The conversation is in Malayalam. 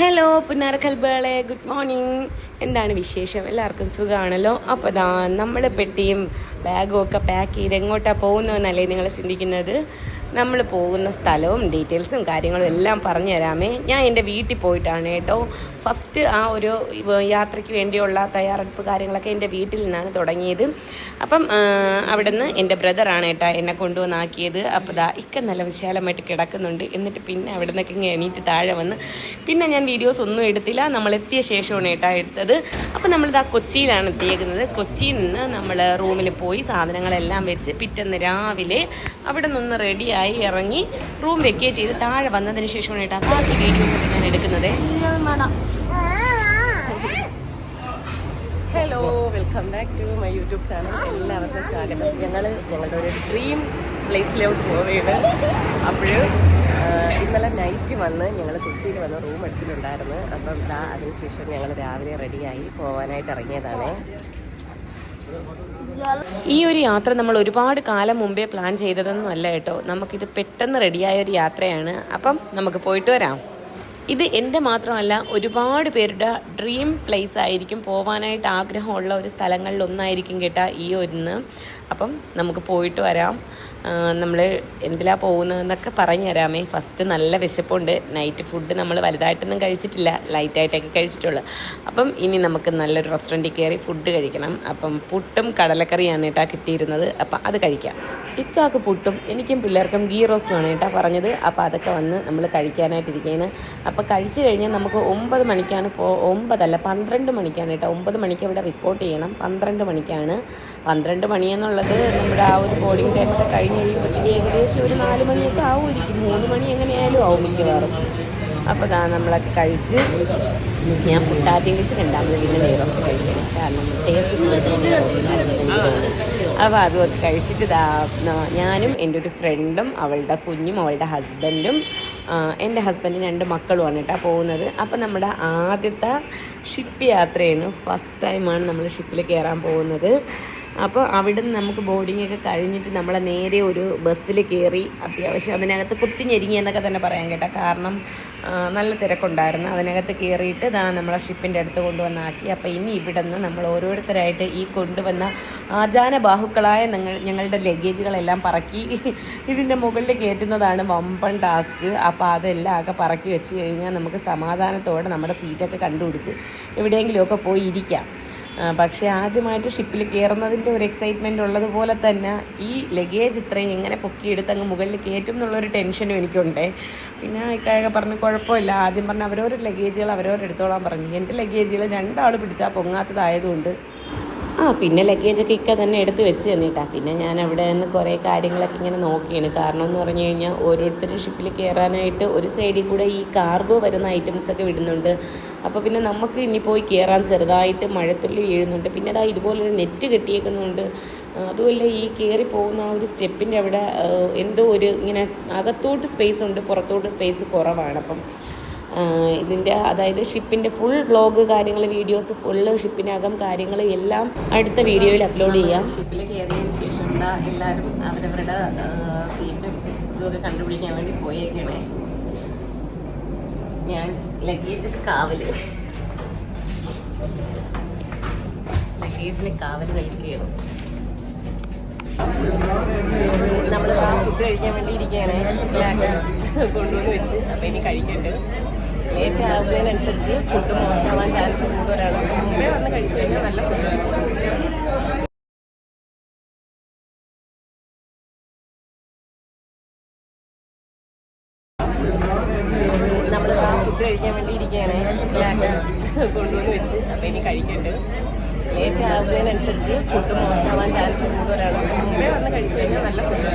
Hello പുന്നാരക്കൽബേളെ good morning. എന്താണ് വിശേഷം? എല്ലാവർക്കും സുഖമാണല്ലോ അപ്പോൾ ദാ നമ്മളെ പെട്ടിയും ബാഗും ഒക്കെ പാക്ക് ചെയ്ത് എങ്ങോട്ടാണ് പോകുന്നതെന്നല്ലേ നിങ്ങൾ ചിന്തിക്കുന്നത്? നമ്മൾ പോകുന്ന സ്ഥലവും ഡീറ്റെയിൽസും കാര്യങ്ങളും എല്ലാം പറഞ്ഞു തരാമേ. ഞാൻ എന്റെ വീട്ടിൽ പോയിട്ടാണ് കേട്ടോ. ഫസ്റ്റ് ആ ഒരു യാത്രയ്ക്ക് വേണ്ടിയുള്ള തയ്യാറെടുപ്പ് കാര്യങ്ങളൊക്കെ എന്റെ വീട്ടിൽ നിന്നാണ് തുടങ്ങിയത്. അപ്പം അവിടെ നിന്ന് എന്റെ ബ്രദറാണ് കേട്ടോ എന്നെ കൊണ്ടുവന്നാക്കിയത്. അപ്പോൾ ദാ ഇക്ക നല്ല വിശാലമായിട്ട് കിടക്കുന്നുണ്ട്. എന്നിട്ട് പിന്നെ അവിടെ നിന്നൊക്കെ ഇങ്ങനെ എണീറ്റ് താഴെ വന്ന് പിന്നെ ഞാൻ വീഡിയോസ് ഒന്നും എടുത്തില്ല. നമ്മൾ എത്തിയ ശേഷമാണ് കേട്ടോ എടുത്തത്. അപ്പോൾ നമ്മളിതാ കൊച്ചിയിലാണ് എത്തിയേക്കുന്നത്. കൊച്ചിയിൽ നിന്ന് നമ്മൾ റൂമിൽ പോയി സാധനങ്ങളെല്ലാം വെച്ച് പിറ്റേന്ന് രാവിലെ അവിടെ നിന്ന് റെഡിയായി ഇറങ്ങി റൂം വെക്കേറ്റ് ചെയ്ത് താഴെ വന്നതിന് ശേഷമാണ് കേട്ടോ ബാക്കി വീഡിയോസ് ഒക്കെ ഞാൻ എടുക്കുന്നത്. Hello welcome back to my YouTube channel എല്ലാവർക്കും സ്വാഗതം. ഞങ്ങൾ ഞങ്ങളുടെ ഒരു ഡ്രീം പ്ലേസിലോട്ട് പോവുകയാണ്. അപ്പോൾ ഇന്നലെ നൈറ്റ് വന്ന് ഞങ്ങൾ കൊച്ചിയിൽ വന്ന് റൂം എടുത്തിട്ടുണ്ടായിരുന്നു. അപ്പം അതിനുശേഷം ഞങ്ങൾ രാവിലെ റെഡിയായി പോകാനായിട്ട് ഇറങ്ങിയതാണ്. ഈ ഒരു യാത്ര നമ്മൾ ഒരുപാട് കാലം മുമ്പേ പ്ലാൻ ചെയ്തതൊന്നും അല്ല കേട്ടോ. നമുക്കിത് പെട്ടെന്ന് റെഡിയായ ഒരു യാത്രയാണ്. അപ്പം നമുക്ക് പോയിട്ട് വരാം. ഇത് എന്റെ മാത്രമല്ല ഒരുപാട് പേരുടെ ഡ്രീം പ്ലേസ് ആയിരിക്കും പോവാനായിട്ട് ആഗ്രഹമുള്ള ഒരു സ്ഥലങ്ങളിൽ ഒന്നായിരിക്കും കേട്ടാ ഈ ഒന്ന് അപ്പം നമുക്ക് പോയിട്ട് വരാം. നമ്മൾ എന്തിലാ പോകുന്നതെന്നൊക്കെ പറഞ്ഞു തരാമേ. ഫസ്റ്റ് നല്ല വിശപ്പുണ്ട്. നൈറ്റ് ഫുഡ് നമ്മൾ വലുതായിട്ടൊന്നും കഴിച്ചിട്ടില്ല. ലൈറ്റായിട്ടൊക്കെ കഴിച്ചിട്ടുള്ളൂ. അപ്പം ഇനി നമുക്ക് നല്ലൊരു റെസ്റ്റോറന്റിൽ കയറി ഫുഡ് കഴിക്കണം. അപ്പം പുട്ടും കടലക്കറിയാണ് കേട്ടാ കിട്ടിയിരുന്നത്. അപ്പം അത് കഴിക്കാം. ഇക്കാക്ക് പുട്ടും എനിക്കും പിള്ളേർക്കും ഗീ റോസ്റ്റുമാണ് കേട്ടാ പറഞ്ഞത്. അപ്പോൾ അതൊക്കെ വന്ന് നമ്മൾ കഴിക്കാനായിട്ടിരിക്കുകയാണ് അപ്പോൾ കഴിച്ചു കഴിഞ്ഞാൽ നമുക്ക് ഒമ്പത് മണിക്കാണ് പോ ഒമ്പതല്ല പന്ത്രണ്ട് മണിക്കാണ് കേട്ടോ. ഒമ്പത് മണിക്ക് ഇവിടെ റിപ്പോർട്ട് ചെയ്യണം. പന്ത്രണ്ട് മണിക്കാണ്. പന്ത്രണ്ട് മണി എന്നുള്ളത് നമ്മുടെ ആ ഒരു ബോഡിങ് ടൈമൊക്കെ കഴിഞ്ഞ് കഴിയുമ്പോഴത്തേക്ക് ഏകദേശം ഒരു നാല് മണിയൊക്കെ ആവുമായിരിക്കും. മൂന്ന് മണി എങ്ങനെയായാലും ആവും മിക്കവാറും. അപ്പോൾ ദാ നമ്മളൊക്കെ കഴിച്ച് ഞാൻ പുട്ടാദ്യം കഴിച്ച് രണ്ടാമത് പിന്നെ നെയ്റോസ്റ്റ് കഴിക്കണം. കാരണം ടേസ്റ്റ് അപ്പോൾ അതുമൊക്കെ കഴിച്ചിട്ട് ദാ ഞാനും എന്റെ ഒരു ഫ്രണ്ടും അവളുടെ കുഞ്ഞും അവളുടെ ഹസ്ബൻഡും എന്റെ ഹസ്ബൻഡിന് രണ്ട് മക്കളുമാണ് കേട്ടോ പോകുന്നത്. അപ്പോൾ നമ്മുടെ ആദ്യത്തെ ഷിപ്പ് യാത്രയാണ്. ഫസ്റ്റ് ടൈമാണ് നമ്മൾ ഷിപ്പിൽ കയറാൻ പോകുന്നത്. അപ്പോൾ അവിടെ നിന്ന് നമുക്ക് ബോർഡിംഗ് ഒക്കെ കഴിഞ്ഞിട്ട് നമ്മളെ നേരെ ഒരു ബസ്സിൽ കയറി അത്യാവശ്യം അതിനകത്ത് കുത്തിഞ്ഞെരിങ്ങി എന്നൊക്കെ തന്നെ പറയാൻ കേട്ടോ. കാരണം നല്ല തിരക്കുണ്ടായിരുന്നു. അതിനകത്ത് കയറിയിട്ട് ഇതാ നമ്മളെ ഷിപ്പിന്റെ അടുത്ത് കൊണ്ടുവന്നാക്കി. അപ്പോൾ ഇനി ഇവിടെ നിന്ന് നമ്മൾ ഓരോരുത്തരായിട്ട് ഈ കൊണ്ടുവന്ന ആചാന ബാഹുക്കളായ ഞങ്ങൾ ഞങ്ങളുടെ ലഗേജുകളെല്ലാം പറക്കി ഇതിന്റെ മുകളിൽ കയറ്റുന്നതാണ് വമ്പൻ ടാസ്ക്. അപ്പോൾ അതെല്ലാം ഒക്കെ പറക്കി വെച്ച് കഴിഞ്ഞാൽ നമുക്ക് സമാധാനത്തോടെ നമ്മുടെ സീറ്റൊക്കെ കണ്ടുപിടിച്ച് എവിടെയെങ്കിലുമൊക്കെ പോയി ഇരിക്കാം. പക്ഷേ ആദ്യമായിട്ട് ഷിപ്പിൽ കയറുന്നതിന്റെ ഒരു എക്സൈറ്റ്മെന്റ് ഉള്ളതുപോലെ തന്നെ ഈ ലഗേജ് ഇത്രയും എങ്ങനെ പൊക്കിയെടുത്ത് അങ്ങ് മുകളിൽ കയറ്റും എന്നുള്ളൊരു ടെൻഷനും എനിക്കുണ്ട്. പിന്നെ ഇക്കായൊക്കെ പറഞ്ഞ് കുഴപ്പമില്ല. ആദ്യം പറഞ്ഞ് അവരോരോ ലഗേജുകൾ അവരോരെടുത്തോളാൻ പറഞ്ഞു. എന്റെ ലഗേജുകൾ രണ്ടാൾ പിടിച്ചാൽ പൊങ്ങാത്തതായതുകൊണ്ട് ആ പിന്നെ ലഗേജൊക്കെ ഇക്ക തന്നെ എടുത്ത് വെച്ച് തന്നിട്ടാ. പിന്നെ ഞാൻ അവിടെ നിന്ന് കുറേ കാര്യങ്ങളൊക്കെ ഇങ്ങനെ നോക്കിയാണ്. കാരണം എന്ന് പറഞ്ഞു കഴിഞ്ഞാൽ ഓരോരുത്തരും ഷിപ്പിൽ കയറാനായിട്ട് ഒരു സൈഡിൽ കൂടെ ഈ കാർഗോ വരുന്ന ഐറ്റംസൊക്കെ വിടുന്നുണ്ട്. അപ്പോൾ പിന്നെ നമുക്ക് ഇനി പോയി കയറാൻ ചെറുതായിട്ട് മഴത്തുള്ളി വീഴുന്നുണ്ട്. പിന്നെ അതാ ഇതുപോലൊരു നെറ്റ് കെട്ടിയേക്കുന്നുണ്ട്. അതുമല്ല ഈ കയറി പോകുന്ന ആ ഒരു സ്റ്റെപ്പിന്റെ അവിടെ എന്തോ ഒരു ഇങ്ങനെ അകത്തോട്ട് സ്പേസ് ഉണ്ട് പുറത്തോട്ട് സ്പേസ് കുറവാണ്. അപ്പം ഇതിന്റെ അതായത് ഷിപ്പിന്റെ ഫുൾ വ്ളോഗ് കാര്യങ്ങൾ വീഡിയോസ് ഫുള്ള് ഷിപ്പിനകം കാര്യങ്ങൾ എല്ലാം അടുത്ത വീഡിയോയിൽ അപ്ലോഡ് ചെയ്യാം. ഷിപ്പിൽ കയറിയതിന് ശേഷം എല്ലാവരും അവരവരുടെ സീറ്റും ഇതൊക്കെ കണ്ടുപിടിക്കാൻ വേണ്ടി പോയേക്കണേ. ഞാൻ ലഗേജ് കാവൽ. ലഗേജിന് കാവൽ കഴിക്കുകയാണ് നമ്മൾ ഫുഡ് കഴിക്കാൻ വേണ്ടി ഇരിക്കുകയാണ്. കൊണ്ടുവന്ന് വെച്ച്. അപ്പം ഇനി കഴിക്കണ്ട് ലേറ്റ് ആവുന്നതിനനുസരിച്ച് ഫുഡ് മോശമാവാൻ ചാൻസ് കൂടുതലാണ് മുമ്പേ വന്ന് കഴിച്ചു കഴിഞ്ഞാൽ നല്ല ഫുഡ് നമ്മൾ ഫുഡ് കഴിക്കാൻ വേണ്ടി ഇരിക്കുകയാണ്. കൊണ്ടുവന്ന് വെച്ച്. അപ്പം ഇനി കഴിക്കണ്ട്. ലേറ്റ് ആവുന്നതിനനുസരിച്ച് ഫുഡ് മോശമാവാൻ ചാൻസ് കൂടുതലാണ് മുമ്പേ വന്ന് കഴിച്ചു കഴിഞ്ഞാൽ നല്ല ഫുഡ്